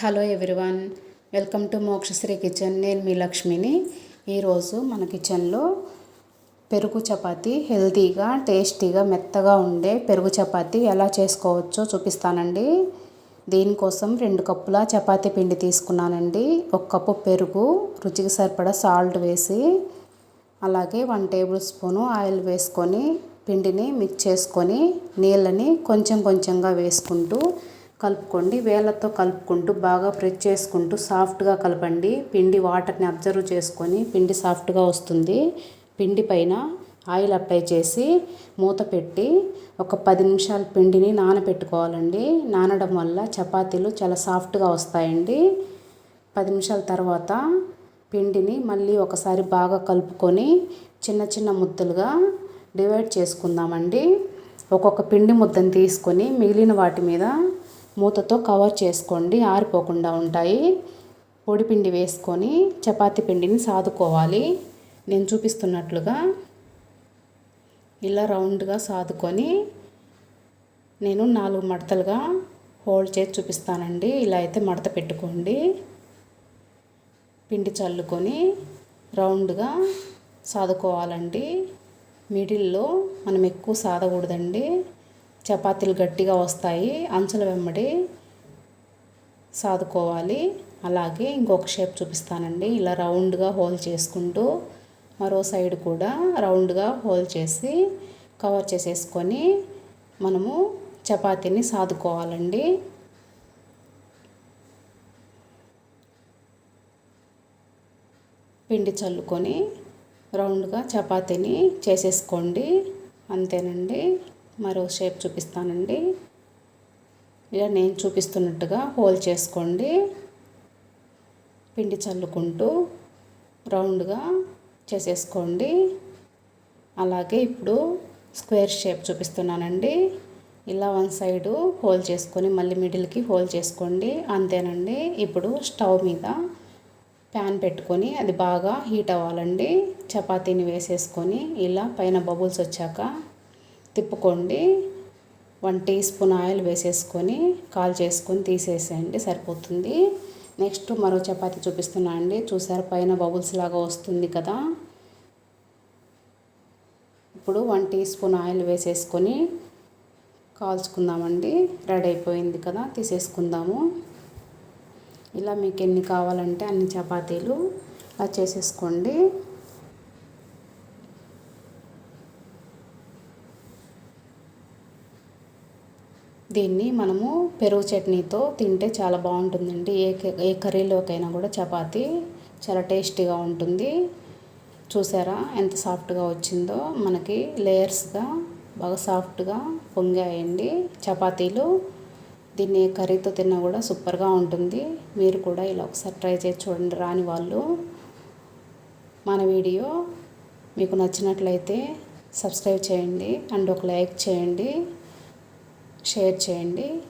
Hello everyone welcome to Mokshashree kitchen. నేను మీ లక్ష్మిని. ఈరోజు మన కిచెన్లో పెరుగు చపాతి హెల్తీగా టేస్టీగా మెత్తగా ఉండే పెరుగు చపాతి ఎలా చేసుకోవచ్చో చూపిస్తానండి. దీనికోసం రెండు కప్పుల చపాతీ పిండి తీసుకున్నానండి. ఒక కప్పు పెరుగు రుచికి సరిపడా సాల్ట్ వేసి అలాగే వన్ టేబుల్ స్పూను ఆయిల్ వేసుకొని పిండిని మిక్స్ చేసుకొని నీళ్ళని కొంచెం కొంచెంగా వేసుకుంటూ కలుపుకోండి. వేళ్ళతో కలుపుకుంటూ బాగా ప్రెస్ చేసుకుంటూ సాఫ్ట్గా కలపండి. పిండి వాటర్ని అబ్జర్వ్ చేసుకొని పిండి సాఫ్ట్గా వస్తుంది. పిండి పైన ఆయిల్ అప్లై చేసి మూత పెట్టి ఒక పది నిమిషాలు పిండిని నానబెట్టుకోవాలండి. నానడం వల్ల చపాతీలు చాలా సాఫ్ట్గా వస్తాయండి. పది నిమిషాల తర్వాత పిండిని మళ్ళీ ఒకసారి బాగా కలుపుకొని చిన్న చిన్న ముద్దలుగా డివైడ్ చేసుకుందామండి. ఒక్కొక్క పిండి ముద్దను తీసుకొని మిగిలిన వాటి మీద మూతతో కవర్ చేసుకోండి. ఆరిపోకుండా ఉంటాయి. పొడిపిండి వేసుకొని చపాతీ పిండిని సాదుకోవాలి. నేను చూపిస్తున్నట్లుగా ఇలా రౌండ్గా సాదుకొని నేను నాలుగు మడతలుగా హోల్డ్ చేసి చూపిస్తానండి. ఇలా అయితే మడత పెట్టుకోండి. పిండి చల్లుకొని రౌండ్గా సాదుకోవాలండి. మిడిల్లో మనం ఎక్కువ సాదకూడదండి. చపాతీలు గట్టిగా వస్తాయి. అంచుల వెంబడి సాదుకోవాలి. అలాగే ఇంకొక షేప్ చూపిస్తానండి. ఇలా రౌండ్గా హోల్ చేసుకుంటూ మరో సైడ్ కూడా రౌండ్గా హోల్ చేసి కవర్ చేసేసుకొని మనము చపాతీని సాదుకోవాలండి. పిండి చల్లుకొని రౌండ్గా చపాతీని చేసేసుకోండి. అంతేనండి. మరో షేప్ చూపిస్తానండి. ఇలా నేను చూపిస్తున్నట్టుగా హోల్ చేసుకోండి. పిండి చల్లుకుంటూ రౌండ్గా చేసేసుకోండి. అలాగే ఇప్పుడు స్క్వేర్ షేప్ చూపిస్తున్నానండి. ఇలా వన్ సైడు హోల్ చేసుకొని మళ్ళీ మిడిల్కి హోల్ చేసుకోండి. అంతేనండి. ఇప్పుడు స్టవ్ మీద ప్యాన్ పెట్టుకొని అది బాగా హీట్ అవ్వాలండి. చపాతీని వేసేసుకొని ఇలా పైన బబుల్స్ వచ్చాక తిప్పుకోండి. వన్ టీ స్పూన్ ఆయిల్ వేసేసుకొని కాల్ చేసుకొని తీసేసేయండి సరిపోతుంది. నెక్స్ట్ మరో చపాతీ చూపిస్తున్నా అండి. చూసారు పైన బబుల్స్ లాగా వస్తుంది కదా. ఇప్పుడు వన్ టీ స్పూన్ ఆయిల్ వేసేసుకొని కాల్చుకుందామండి. రెడీ అయిపోయింది కదా తీసేసుకుందాము. ఇలా మీకు ఎన్ని కావాలంటే అన్ని చపాతీలు అలా చేసేసుకోండి. దీన్ని మనము పెరుగు చట్నీతో తింటే చాలా బాగుంటుందండి. ఏ ఏ కర్రీలోకైనా కూడా చపాతీ చాలా టేస్టీగా ఉంటుంది. చూసారా ఎంత సాఫ్ట్గా వచ్చిందో? మనకి లేయర్స్గా బాగా సాఫ్ట్గా పొంగాయండి చపాతీలు. దీన్ని కర్రీతో తిన్నా కూడా సూపర్గా ఉంటుంది. మీరు కూడా ఇలా ఒకసారి ట్రై చేసి చూడండి. రాని వాళ్ళు మన వీడియో మీకు నచ్చినట్లయితే సబ్స్క్రైబ్ చేయండి. అండ్ ఒక లైక్ చేయండి. షేర్ చేయండి.